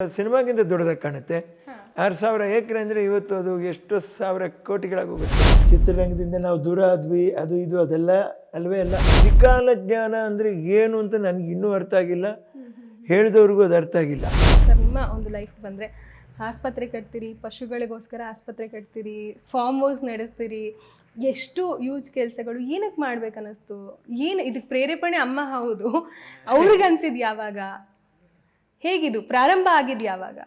ಸಿನಿಮಾಗಿಂತ ದೊಡ್ಡದಾಗಿ ಕಾಣುತ್ತೆ. ಆರು ಸಾವಿರ ಏಕರೆ ಅಂದರೆ ಇವತ್ತು ಅದು ಎಷ್ಟು ಸಾವಿರ ಕೋಟಿಗಳಾಗಿ ಹೋಗುತ್ತೆ. ಚಿತ್ರರಂಗದಿಂದ ನಾವು ದೂರ ಆದ್ವಿ ಅದು ಇದು ಅದೆಲ್ಲ ಅಲ್ವೇ ಅಲ್ಲ. ತ್ರಿಕಾಲ ಜ್ಞಾನ ಅಂದರೆ ಏನು ಅಂತ ನನಗೆ ಇನ್ನೂ ಅರ್ಥ ಆಗಿಲ್ಲ. ಹೇಳಿದವ್ರಿಗೂ ಅದು ಅರ್ಥ ಆಗಿಲ್ಲ. ಸರ್ ನಿಮ್ಮ ಒಂದು ಲೈಫ್ ಬಂದರೆ ಆಸ್ಪತ್ರೆ ಕಟ್ತೀರಿ ಪಶುಗಳಿಗೋಸ್ಕರ ಆಸ್ಪತ್ರೆ ಕಟ್ತೀರಿ ಫಾರ್ಮ್ ಹೌಸ್ ನಡೆಸ್ತೀರಿ ಎಷ್ಟು ಯೂಜ್ ಕೆಲಸಗಳು ಏನಕ್ಕೆ ಮಾಡ್ಬೇಕನ್ನಿಸ್ತು ಏನು ಇದಕ್ಕೆ ಪ್ರೇರೇಪಣೆ ಅಮ್ಮ ಹೌದು. ಅವ್ರಿಗೆ ಅನ್ಸಿದ್ ಯಾವಾಗ? ಹೇಗಿದು? ಪ್ರಾರಂಭ ಆಗಿದ್ ಯಾವಾಗ?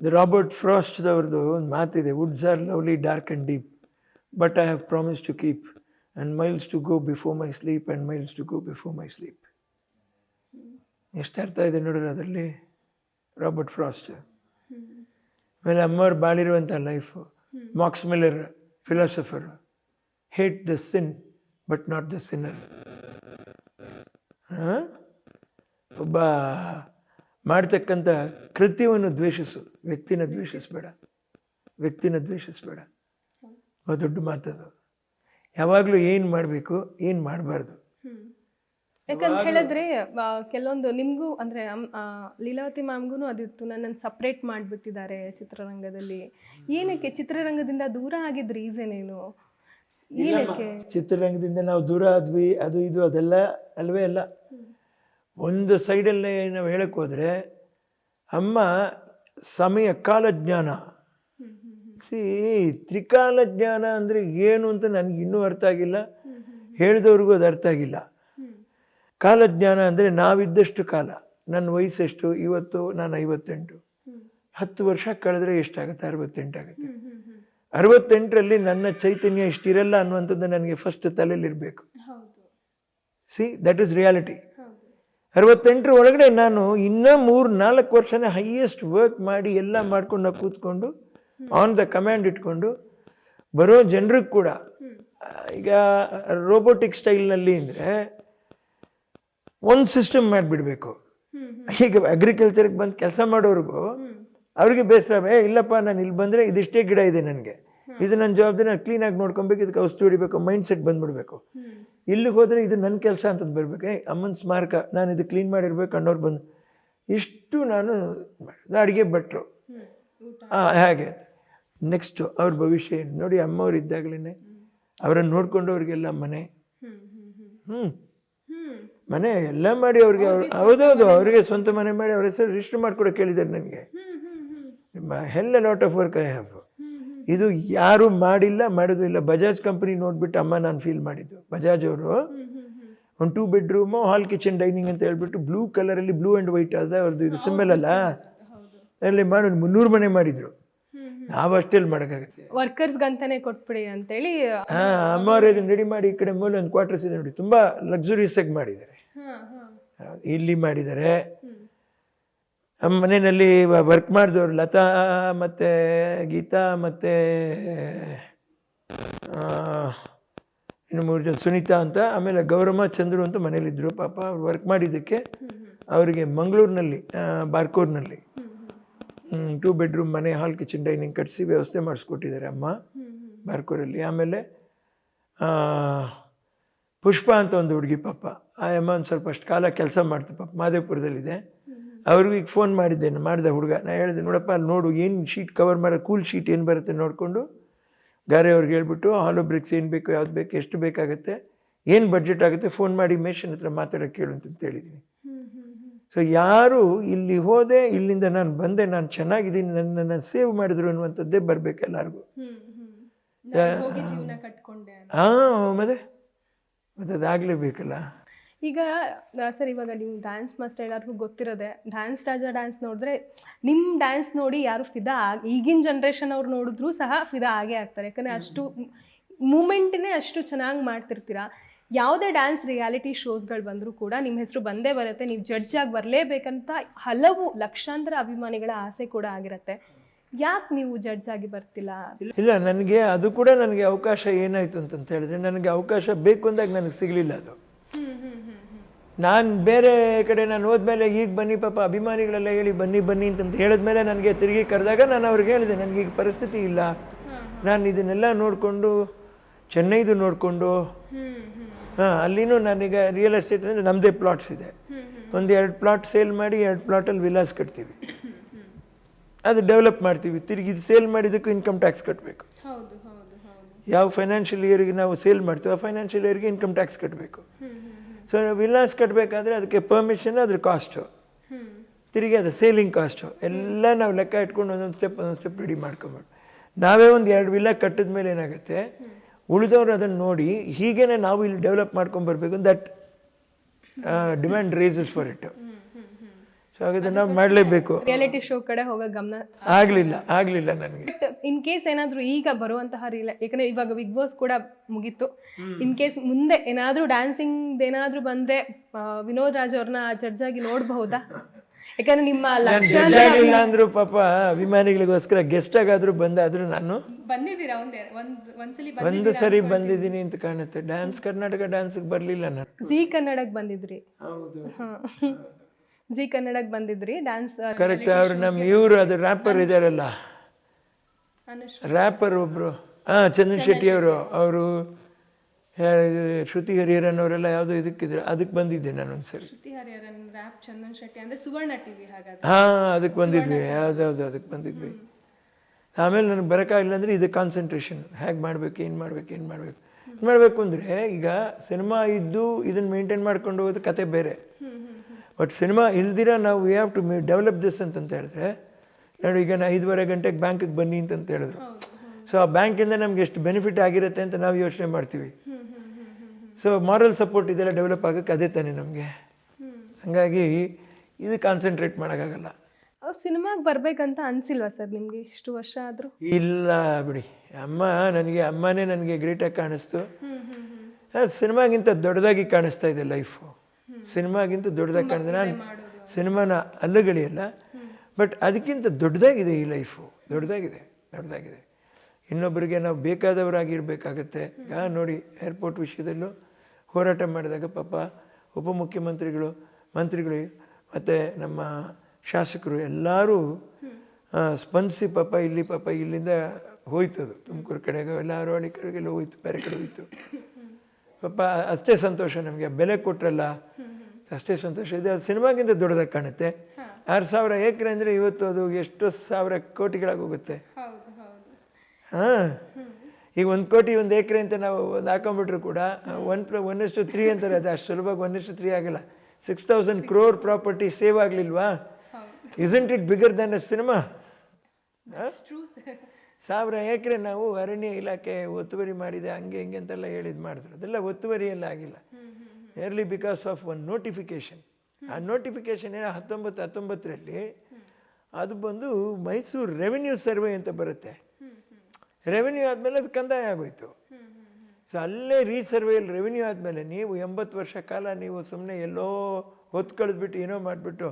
ದ ರಾಬರ್ಟ್ ಫ್ರಾಸ್ಟ್ದವ್ರದ್ದು ಒಂದು ಮಾತಿದೆ woods are lovely dark and deep but I have promise to keep and miles to go before my sleep and miles to go before my sleep ಎಷ್ಟು ಅರ್ಥ ಇದೆ ನೋಡ್ರಿ ಅದರಲ್ಲಿ? ರಾಬರ್ಟ್ ಫ್ರಾಸ್ಟ್ ಆಮೇಲೆ ಅಮ್ಮವ್ರು ಬಾಳಿರುವಂಥ life Max Miller philosopher hate the sin but not the sinner ಒಬ್ಬ ಮಾಡ್ತಕ್ಕಂಥ ಕೃತ್ಯವನ್ನು ದ್ವೇಷಿಸು. ವ್ಯಕ್ತಿನ ದ್ವೇಷಿಸಬೇಡ. ವ್ಯಕ್ತಿನ ದ್ವೇಷಿಸಬೇಡ. ಅದು ದೊಡ್ಡ ಮಾತದು. ಯಾವಾಗಲೂ ಏನು ಮಾಡಬೇಕು ಏನು ಮಾಡಬಾರ್ದು. ಯಾಕಂತ ಹೇಳಿದ್ರೆ ಕೆಲವೊಂದು ನಿಮಗೂ ಅಂದರೆ ಲೀಲಾವತಿ ಮ್ಯಾಮ್ಗೂ ಅದಿತ್ತು ನನ್ನನ್ನು ಸಪ್ರೇಟ್ ಮಾಡಿಬಿಟ್ಟಿದ್ದಾರೆ ಚಿತ್ರರಂಗದಲ್ಲಿ. ಏನಕ್ಕೆ? ಚಿತ್ರರಂಗದಿಂದ ದೂರ ಆಗಿದ್ದ ರೀಸನ್ ಏನು? ಏನಕ್ಕೆ? ಚಿತ್ರರಂಗದಿಂದ ನಾವು ದೂರ ಆದ್ವಿ ಅದು ಇದು ಅದೆಲ್ಲ ಅಲ್ವೇ ಅಲ್ಲ. ಒಂದು ಸೈಡಲ್ಲೇ ನಾವು ಹೇಳಕ್ಕೆ ಹೋದರೆ ಅಮ್ಮ ಸಮಯ ಕಾಲಜ್ಞಾನ. ಸಿ ತ್ರಿಕಾಲ ಜ್ಞಾನ ಅಂದರೆ ಏನು ಅಂತ ನನಗೆ ಇನ್ನೂ ಅರ್ಥ ಆಗಿಲ್ಲ. ಹೇಳಿದವ್ರಿಗೂ ಅದು ಅರ್ಥ ಆಗಿಲ್ಲ. ಕಾಲಜ್ಞಾನ ಅಂದರೆ ನಾವಿದ್ದಷ್ಟು ಕಾಲ. ನನ್ನ ವಯಸ್ಸೆಷ್ಟು? ಇವತ್ತು ನಾನು ಐವತ್ತೆಂಟು. ಹತ್ತು ವರ್ಷ ಕಳೆದ್ರೆ ಎಷ್ಟಾಗುತ್ತೆ? ಅರವತ್ತೆಂಟಾಗುತ್ತೆ. ಅರವತ್ತೆಂಟರಲ್ಲಿ ನನ್ನ ಚೈತನ್ಯ ಇಷ್ಟಿರಲ್ಲ ಅನ್ನುವಂಥದ್ದು ನನಗೆ ಫಸ್ಟ್ ತಲೆಯಲ್ಲಿರಬೇಕು. ಸಿ ದಟ್ ಈಸ್ ರಿಯಾಲಿಟಿ ಅರವತ್ತೆಂಟರ ಒಳಗಡೆ ನಾನು ಇನ್ನೂ ಮೂರು ನಾಲ್ಕು ವರ್ಷನೇ ಹೈಯೆಸ್ಟ್ ವರ್ಕ್ ಮಾಡಿ ಎಲ್ಲ ಮಾಡ್ಕೊಂಡು ನಾವು ಕೂತ್ಕೊಂಡು ಆನ್ ದ ಕಮ್ಯಾಂಡ್ ಇಟ್ಕೊಂಡು ಬರೋ ಜನರಿಗೆ ಕೂಡ ಈಗ ರೋಬೋಟಿಕ್ ಸ್ಟೈಲ್ನಲ್ಲಿ ಅಂದರೆ ಒಂದು ಸಿಸ್ಟಮ್ ಮಾಡಿಬಿಡ್ಬೇಕು. ಈಗ ಅಗ್ರಿಕಲ್ಚರ್ಗೆ ಬಂದು ಕೆಲಸ ಮಾಡೋರಿಗೂ ಅವ್ರಿಗೆ ಬೇಸರ ಏ ಇಲ್ಲಪ್ಪ ನಾನು ಇಲ್ಲಿ ಬಂದರೆ ಇದಿಷ್ಟೇ ಗಿಡ ಇದೆ ನನಗೆ. ಇದು ನನ್ನ ಜವಾಬ್ದಾರಿ ನಾನು ಕ್ಲೀನಾಗಿ ನೋಡ್ಕೊಬೇಕು ಇದಕ್ಕೆ ಔಷಧಿ ಹೊಡಿಬೇಕು ಮೈಂಡ್ ಸೆಟ್ ಬಂದ್ಬಿಡ್ಬೇಕು. ಇಲ್ಲಿಗೆ ಹೋದರೆ ಇದು ನನ್ನ ಕೆಲಸ ಅಂತಂದು ಬರಬೇಕು. ಏ ಅಮ್ಮನ ಸ್ಮಾರಕ ನಾನು ಇದು ಕ್ಲೀನ್ ಮಾಡಿರ್ಬೇಕು ಅನ್ನೋರು ಬಂದು. ಇಷ್ಟು ನಾನು ಅಡುಗೆ ಭಟ್ರು. ಹಾಂ ಹಾಗೆ. ನೆಕ್ಸ್ಟು ಅವ್ರ ಭವಿಷ್ಯ ಏನು? ನೋಡಿ ಅಮ್ಮವ್ರು ಇದ್ದಾಗಲೇ ಅವರನ್ನು ನೋಡ್ಕೊಂಡವ್ರಿಗೆಲ್ಲ ಮನೆ. ಹ್ಞೂ ಮನೆ ಎಲ್ಲ ಮಾಡಿ ಅವ್ರಿಗೆ ಅವ್ರು ಹೌದೌದು ಅವರಿಗೆ ಸ್ವಂತ ಮನೆ ಮಾಡಿ ಅವ್ರ ಹೆಸರು ರಿಜಿಸ್ಟರ್ ಮಾಡಿಕೊಡೋ ಕೇಳಿದ್ದಾರೆ ನನಗೆ. Hella lot of work I have ಇದು ಯಾರು ಮಾಡಿಲ್ಲ ಮಾಡೋದಿಲ್ಲ ಬಜಾಜ್ ಕಂಪನಿ ನೋಡ್ಬಿಟ್ಟು ಅಮ್ಮ ನಾನು ಫೀಲ್ ಮಾಡಿದ್ದು. ಬಜಾಜ್ ಅವರು. ಒಂದು two bedroom hall kitchen dining ಅಂತ ಹೇಳ್ಬಿಟ್ಟು ಬ್ಲೂ ಕಲರಲ್ಲಿ ಬ್ಲೂ ಆ್ಯಂಡ್ ವೈಟ್ ಅದ ಅವ್ರದ್ದು ಇದು ಸಿಂಬಲ್ ಅಲ್ಲ? ಅಲ್ಲಿ ಮಾಡಿ ಮುನ್ನೂರು ಮನೆ ಮಾಡಿದರು. ನಾವು ಅಷ್ಟೆಲ್ಲಿ ಮಾಡೋಕ್ಕಾಗುತ್ತೆ. ವರ್ಕರ್ಸ್ಗಂತಾನೆ ಕೊಟ್ಬಿಡಿ ಅಂತೇಳಿ ಹಾಂ ಅಮ್ಮವ್ರು ಇದನ್ನ ರೆಡಿ ಮಾಡಿ ಈ ಕಡೆ ಮೂಲ ಒಂದು ಕ್ವಾರ್ಟರ್ಸ್ ಇದೆ ನೋಡಿ. ತುಂಬ ಲಕ್ಸುರಿಯಸ್ ಆಗಿ ಮಾಡಿದ್ದಾರೆ. ಇಲ್ಲಿ ಮಾಡಿದ್ದಾರೆ. ನಮ್ಮ ಮನೆಯಲ್ಲಿ ವರ್ಕ್ ಮಾಡಿದವ್ರು ಲತಾ, ಮತ್ತು ಗೀತಾ, ಮತ್ತು ಇನ್ನು ಮೂರು ಜನ ಸುನೀತಾ ಅಂತ. ಆಮೇಲೆ ಗೌರಮ್ಮ, ಚಂದ್ರು ಅಂತ ಮನೇಲಿದ್ದರು ಪಾಪ ಅವ್ರು ವರ್ಕ್ ಮಾಡಿದ್ದಕ್ಕೆ ಅವರಿಗೆ ಮಂಗಳೂರಿನಲ್ಲಿ ಬಾರ್ಕೂರ್ನಲ್ಲಿ. ಟೂ ಬೆಡ್ರೂಮ್ ಮನೆ ಹಾಲ್ ಕಿಚನ್ ಡೈನಿಂಗ್ ಕಟ್ಟಿಸಿ ವ್ಯವಸ್ಥೆ ಮಾಡಿಸ್ಕೊಟ್ಟಿದ್ದಾರೆ ಅಮ್ಮ ಬಾರ್ಕೂರಲ್ಲಿ. ಆಮೇಲೆ ಪುಷ್ಪ ಅಂತ ಒಂದು ಹುಡುಗಿ ಪಾಪ. ಆ ಅಮ್ಮ ಒಂದು ಸ್ವಲ್ಪ ಅಷ್ಟು ಕಾಲ ಕೆಲಸ ಮಾಡ್ತು ಪಾಪ ಮಾದೇಪುರದಲ್ಲಿದೆ ಅವ್ರಿಗೂ ಈಗ ಫೋನ್ ಮಾಡಿದ್ದೇನೆ ಮಾಡಿದೆ ಹುಡುಗ. ನಾನು ಹೇಳಿದೆ ನೋಡಪ್ಪ ಅಲ್ಲಿ ನೋಡು ಏನು ಶೀಟ್ ಕವರ್ ಮಾಡೋ ಕೂಲ್ ಶೀಟ್ ಏನು ಬರುತ್ತೆ ನೋಡಿಕೊಂಡು. ಗಾರೆ ಅವ್ರಿಗೆ ಹೇಳ್ಬಿಟ್ಟು ಹಾಲೋ ಬ್ರಿಕ್ಸ್ ಏನು ಬೇಕು ಯಾವ್ದು ಬೇಕು ಎಷ್ಟು ಬೇಕಾಗುತ್ತೆ ಏನು ಬಜೆಟ್ ಆಗುತ್ತೆ ಫೋನ್ ಮಾಡಿ ಮೇಷನ್ ಹತ್ರ ಮಾತಾಡೋಕ್ಕೆ ಕೇಳು ಅಂತ ಹೇಳಿದ್ದೀನಿ ಸೊ ಯಾರು ಇಲ್ಲಿ ಹೋದೆ ಇಲ್ಲಿಂದ ನಾನು ಬಂದೆ ನಾನು ಚೆನ್ನಾಗಿದ್ದೀನಿ ನನ್ನನ್ನು ಸೇವ್ ಮಾಡಿದ್ರು ಅನ್ನುವಂಥದ್ದೇ ಬರಬೇಕು ಎಲ್ಲರಿಗೂ. ಹಾಂ ಮತ್ತೆ ಮತ್ತೆ ಅದಾಗಲೇಬೇಕಲ್ಲ. ಈಗ ಸರ್ ಇವಾಗ ನೀವು ಡ್ಯಾನ್ಸ್ ಮಾಸ್ಟರ್ ಎಲ್ಲರಿಗೂ ಗೊತ್ತಿರೋದೆ ಡ್ಯಾನ್ಸ್ ರಾಜ ಡ್ಯಾನ್ಸ್ ನೋಡಿದ್ರೆ ನಿಮ್ಮ ಡ್ಯಾನ್ಸ್ ನೋಡಿ ಯಾರು ಫಿದಾ ಆಗಿ ಈಗಿನ ಜನ್ರೇಷನ್ ಅವ್ರು ನೋಡಿದ್ರೂ ಸಹ ಫಿದಾ ಆಗೇ ಆಗ್ತಾರೆ. ಯಾಕಂದರೆ ಅಷ್ಟು ಮೂಮೆಂಟ್ನೇ ಅಷ್ಟು ಚೆನ್ನಾಗಿ ಮಾಡ್ತಿರ್ತೀರಾ. ಯಾವುದೇ ಡ್ಯಾನ್ಸ್ ರಿಯಾಲಿಟಿ ಶೋಸ್ಗಳು ಬಂದರೂ ಕೂಡ ನಿಮ್ಮ ಹೆಸರು ಬಂದೇ ಬರುತ್ತೆ ನೀವು ಜಡ್ಜ್ ಆಗಿ ಬರಲೇಬೇಕಂತ ಹಲವು ಲಕ್ಷಾಂತರ ಅಭಿಮಾನಿಗಳ ಆಸೆ ಕೂಡ ಆಗಿರುತ್ತೆ. ಯಾಕೆ ನೀವು ಜಡ್ಜ್ ಆಗಿ ಬರ್ತಿಲ್ಲ? ಇಲ್ಲ ನನಗೆ ಅದು ಕೂಡ ನನಗೆ ಅವಕಾಶ ಏನಾಯಿತು ಅಂತಂತ ಹೇಳಿದ್ರೆ ನನಗೆ ಅವಕಾಶ ಬೇಕು ಅಂದಾಗ ನನಗೆ ಸಿಗಲಿಲ್ಲ ಅದು. ನಾನು ಬೇರೆ ಕಡೆ ನಾನು ಹೋದ್ಮೇಲೆ ಈಗ ಬನ್ನಿ ಪಾಪ ಅಭಿಮಾನಿಗಳೆಲ್ಲ ಹೇಳಿ ಬನ್ನಿ ಬನ್ನಿ ಅಂತಂತ ಹೇಳಿದ್ಮೇಲೆ ನನಗೆ ತಿರುಗಿ ಕರೆದಾಗ ನಾನು ಅವ್ರಿಗೆ ಹೇಳಿದೆ ನನಗೆ ಈಗ ಪರಿಸ್ಥಿತಿ ಇಲ್ಲ. ನಾನು ಇದನ್ನೆಲ್ಲ ನೋಡಿಕೊಂಡು ಚೆನ್ನೈದು ನೋಡಿಕೊಂಡು ಹಾಂ ಅಲ್ಲಿನೂ ನಾನೀಗ ರಿಯಲ್ ಎಸ್ಟೇಟ್ ಅಂದರೆ ನಮ್ಮದೇ ಪ್ಲಾಟ್ಸ್ ಇದೆ. ಒಂದು ಎರಡು ಪ್ಲಾಟ್ ಸೇಲ್ ಮಾಡಿ ಎರಡು ಪ್ಲಾಟಲ್ಲಿ ವಿಲಾಸ್ ಕಟ್ತೀವಿ. ಅದು ಡೆವಲಪ್ ಮಾಡ್ತೀವಿ. ತಿರುಗಿ ಇದು ಸೇಲ್ ಮಾಡಿದ್ದಕ್ಕೂ ಇನ್ಕಮ್ ಟ್ಯಾಕ್ಸ್ ಕಟ್ಟಬೇಕು ಯಾವ ಫೈನಾನ್ಷಿಯಲ್ ಇಯರ್ಗೆ ನಾವು ಸೇಲ್ ಮಾಡ್ತೀವಿ ಆ ಫೈನಾನ್ಷಿಯಲ್ ಇಯರ್ಗೆ ಇನ್ಕಮ್ ಟ್ಯಾಕ್ಸ್ ಕಟ್ಟಬೇಕು ಸೊ ವಿಲ್ಲಾಸ್ ಕಟ್ಟಬೇಕಾದ್ರೆ ಅದಕ್ಕೆ ಪರ್ಮಿಷನ್ ಅದ್ರ ಕಾಸ್ಟು ತಿರುಗಿ ಅದು ಸೇಲಿಂಗ್ ಕಾಸ್ಟು ಎಲ್ಲ ನಾವು ಲೆಕ್ಕ ಇಟ್ಕೊಂಡು ಒಂದೊಂದು ಸ್ಟೆಪ್ ಒಂದೊಂದು ಸ್ಟೆಪ್ ರೆಡಿ ಮಾಡ್ಕೊಬೋದು. ನಾವೇ ಒಂದು ಎರಡು ವಿಲ್ಲ ಕಟ್ಟಿದ ಮೇಲೆ ಏನಾಗುತ್ತೆ? ಉಳಿದವರು ಅದನ್ನು ನೋಡಿ ಹೀಗೇನೆ ನಾವು ಇಲ್ಲಿ develop ಮಾಡ್ಕೊಂಬರ್ಬೇಕು that demand raises for it so ಹಾಗಾದ್ರೆ ನಾವು ಮಾಡಲೇಬೇಕು. ರಿಯಾಲಿಟಿ ಶೋ ಕಡೆ ಹೋಗೋ ಗಮನ ಆಗಲಿಲ್ಲ ಆಗಲಿಲ್ಲ ನನಗೆ. ಬಟ್ ಇನ್ ಕೇಸ್ ಏನಾದರೂ ಈಗ ಬರುವಂತಹ ರೀಲ ಯಾಕಂದ್ರೆ ಇವಾಗ ಬಿಗ್ ಬಾಸ್ ಕೂಡ ಮುಗೀತು. ಇನ್ ಕೇಸ್ ಮುಂದೆ ಏನಾದರೂ ಡ್ಯಾನ್ಸಿಂಗ್ ಏನಾದರೂ ಬಂದ್ರೆ ಆ, ವಿನೋದ್ ರಾಜ್ ಅವ್ರನ್ನ ಜಡ್ಜ್ ಆಗಿ ನೋಡಬಹುದಾ? ಯಾಕಂದ್ರೆ ನಿಮ್ಮ ನಾನು ಆಗಲಿಲ್ಲ ಅಂದರೂ ಪಾಪ ಅಭಿಮಾನಿಗಳಿಗೋಸ್ಕರ ಗೆಸ್ಟ್ ಆಗಾದ್ರೂ ಬಂದಾದರೂ ನಾನು ಬಂದಿದ್ದೀರಾ ಒಂದೇ ಒಂದ್ ಒಂದ್ಸಲಿ ಒಂದು ಸರಿ ಬಂದಿದ್ದೀನಿ ಅಂತ ಕಾಣುತ್ತೆ. ಡ್ಯಾನ್ಸ್ ಕರ್ನಾಟಕ ಡ್ಯಾನ್ಸ್ಗೆ ಬರಲಿಲ್ಲ ನಾನು. ಜಿ ಕನ್ನಡಕ್ಕೆ ಬಂದಿದ್ರಿ. ಹೌದು. ಜಿ ಕನ್ನಡಕ್ಕೆ ಬಂದಿದ್ರಿ ಡ್ಯಾನ್ಸ್ ಕರೆಕ್ಟ್ ಅವ್ರು ನಮ್ಮ ಇವರು ಅದು ರ್ಯಾಪರ್ ಇದ್ದಾರಲ್ಲ ರ್ಯಾಪರ್ ಒಬ್ಬರು ಹಾಂ ಚಂದನ್ ಶೆಟ್ಟಿ ಅವರು. ಅವರು ಶ್ರುತಿ ಹರಿಹರನ್ ಅವರೆಲ್ಲ ಯಾವುದೋ ಇದಕ್ಕಿದ್ರು ಅದಕ್ಕೆ ಬಂದಿದ್ದೆ ನಾನು ಒಂದ್ಸರಿ ಶ್ರುತಿ ಹರಿಹರನ್ ರ್ಯಾಪ್ ಚಂದನ್ ಶೆಟ್ಟಿ ಅಂದ್ರೆ ಸುವರ್ಣ ಟಿವಿ ಹಾಗಾದ್ರೆ. ಹಾಂ ಅದಕ್ಕೆ ಬಂದಿದ್ವಿ. ಯಾವ್ದಾವ್ದು ಅದಕ್ಕೆ ಬಂದಿದ್ವಿ. ಆಮೇಲೆ ನನಗೆ ಬರೋಕ್ಕಾಗಿಲ್ಲ ಅಂದರೆ ಇದು ಕಾನ್ಸಂಟ್ರೇಷನ್ ಹೇಗೆ ಮಾಡಬೇಕು ಏನು ಮಾಡಬೇಕು ಏನು ಮಾಡಬೇಕು. ಮಾಡಬೇಕು ಅಂದರೆ ಈಗ ಸಿನಿಮಾ ಇದ್ದು ಇದನ್ನು ಮೇಂಟೈನ್ ಮಾಡ್ಕೊಂಡು ಹೋಗೋದು ಕತೆ ಬೇರೆ. ಬಟ್ ಸಿನಿಮಾ ಇಲ್ದಿರ ನಾವು we have to develop this ಅಂತಂತ ಹೇಳಿದ್ರೆ ನೋಡಿ ಈಗ ನಾ ಐದುವರೆ ಗಂಟೆಗೆ ಬ್ಯಾಂಕಿಗೆ ಬನ್ನಿ ಅಂತಂತ ಹೇಳಿದ್ರು. ಸೊ ಆ ಬ್ಯಾಂಕಿಂದ ನಮ್ಗೆ ಎಷ್ಟು ಬೆನಿಫಿಟ್ ಆಗಿರುತ್ತೆ ಅಂತ ನಾವು ಯೋಚನೆ ಮಾಡ್ತೀವಿ. ಸೊ ಮಾರಲ್ ಸಪೋರ್ಟ್ ಇದೆಲ್ಲ ಡೆವಲಪ್ ಆಗೋಕ್ಕೆ ಅದೇ ತಾನೇ ನಮಗೆ. ಹಾಗಾಗಿ ಇದು ಕಾನ್ಸಂಟ್ರೇಟ್ ಮಾಡೋಕ್ಕಾಗಲ್ಲ ಅವ್ರು ಸಿನಿಮಾಗೆ ಬರಬೇಕಂತ ಅನ್ಸಿಲ್ವಾ ಸರ್ ನಿಮಗೆ ಇಷ್ಟು ವರ್ಷ ಆದರೂ? ಇಲ್ಲ ಬಿಡಿ. ಅಮ್ಮ ನನಗೆ ಅಮ್ಮನೇ ನನಗೆ ಗ್ರೇಟಾಗಿ ಕಾಣಿಸ್ತು. ಸಿನಿಮಾಗಿಂತ ದೊಡ್ಡದಾಗಿ ಕಾಣಿಸ್ತಾ ಇದೆ ಲೈಫು ಸಿನಿಮಾಗಿಂತ ದೊಡ್ಡದಾಗಿ ಕಾಣಿದೆ ನಾನು ಸಿನಿಮಾನ ಅಲ್ಲಗಳಿಯಲ್ಲ ಬಟ್ ಅದಕ್ಕಿಂತ ದೊಡ್ಡದಾಗಿದೆ ಈ ಲೈಫು ದೊಡ್ಡದಾಗಿದೆ ದೊಡ್ಡದಾಗಿದೆ. ಇನ್ನೊಬ್ಬರಿಗೆ ನಾವು ಬೇಕಾದವರಾಗಿರಬೇಕಾಗತ್ತೆ. ಈಗ ನೋಡಿ ಏರ್ಪೋರ್ಟ್ ವಿಷಯದಲ್ಲೂ ಹೋರಾಟ ಮಾಡಿದಾಗ ಪಾಪ ಉಪಮುಖ್ಯಮಂತ್ರಿಗಳು ಮಂತ್ರಿಗಳು ಮತ್ತು ನಮ್ಮ ಶಾಸಕರು ಎಲ್ಲರೂ ಸ್ಪಂದಿಸಿ ಪಾಪ ಇಲ್ಲಿ ಪಾಪ ಇಲ್ಲಿಂದ ಹೋಯ್ತು ಅದು. ತುಮಕೂರು ಕಡೆಗೆ ಎಲ್ಲ ಹಳ್ಳಿ ಕಡೆಗೆಲ್ಲ ಹೋಯ್ತು ಬೇರೆ ಕಡೆ ಹೋಯ್ತು. ಪಾಪ ಅಷ್ಟೇ ಸಂತೋಷ ನಮಗೆ. ಬೆಲೆ ಕೊಟ್ರಲ್ಲ ಅಷ್ಟೇ ಸಂತೋಷ. ಇದೆ ಅದು ಸಿನಿಮಾಗಿಂತ ದೊಡ್ಡದಾಗಿ ಕಾಣುತ್ತೆ. ಆರು ಸಾವಿರ ಏಕರೆ ಅಂದರೆ ಇವತ್ತು ಅದು ಎಷ್ಟು ಸಾವಿರ ಕೋಟಿಗಳಾಗಿ ಹೋಗುತ್ತೆ. ಹಾಂ. ಈಗ ಒಂದು ಕೋಟಿ ಒಂದು ಏಕರೆ ಅಂತ ನಾವು ಒಂದು ಹಾಕೊಂಬಿಟ್ರು ಕೂಡ ಒನ್ ಪ್ಲ ಒನ್ ಇಷ್ಟು ತ್ರೀ ಅಂತಾರೆ. ಅದು ಅಷ್ಟು ಸುಲಭವಾಗಿ ಒನ್ ಇಷ್ಟು ತ್ರೀ ಆಗಲ್ಲ. Six thousand crore property save ಆಗಲಿಲ್ವಾ? Isn't it bigger than a cinema ಸಾವಿರ ಏಕರೆ ನಾವು ಅರಣ್ಯ ಇಲಾಖೆ ಒತ್ತುವರಿ ಮಾಡಿದೆ ಹಂಗೆ ಹಿಂಗೆ ಅಂತೆಲ್ಲ ಹೇಳಿದ್ದು ಮಾಡಿದ್ರು ಅದೆಲ್ಲ ಒತ್ತುವರಿ ಎಲ್ಲ ಆಗಿಲ್ಲ early because of one notification ಆ ನೋಟಿಫಿಕೇಶನ್ ಏನೋ ಹತ್ತೊಂಬತ್ತು ಹತ್ತೊಂಬತ್ತರಲ್ಲಿ ಅದು ಬಂದು ಮೈಸೂರು ರೆವೆನ್ಯೂ ಸರ್ವೆ ಅಂತ ಬರುತ್ತೆ. ರೆವೆನ್ಯೂ ಆದಮೇಲೆ ಅದು ಕಂದಾಯ ಆಗೋಯ್ತು. ಸೊ ಅಲ್ಲೇ ರೀಸರ್ವೆಯಲ್ಲಿ ರೆವೆನ್ಯೂ ಆದಮೇಲೆ ನೀವು ಎಂಬತ್ತು ವರ್ಷ ಕಾಲ ನೀವು ಸುಮ್ಮನೆ ಎಲ್ಲೋ ಹೊತ್ತು ಕಳೆದ್ಬಿಟ್ಟು ಏನೋ ಮಾಡಿಬಿಟ್ಟು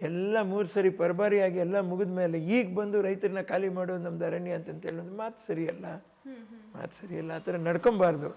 ಎಲ್ಲ ಮೂರು ಸರಿ ಪರಬಾರಿಯಾಗಿ ಎಲ್ಲ ಮುಗಿದ ಮೇಲೆ ಈಗ ಬಂದು ರೈತರನ್ನ ಖಾಲಿ ಮಾಡೋದು ನಮ್ದು ಅರಣ್ಯ ಅಂತಂತ ಹೇಳೋದು ಮಾತು ಸರಿಯಲ್ಲ. ಮಾತು ಸರಿಯಲ್ಲ ಆ ಥರ ನಡ್ಕೊಬಾರ್ದು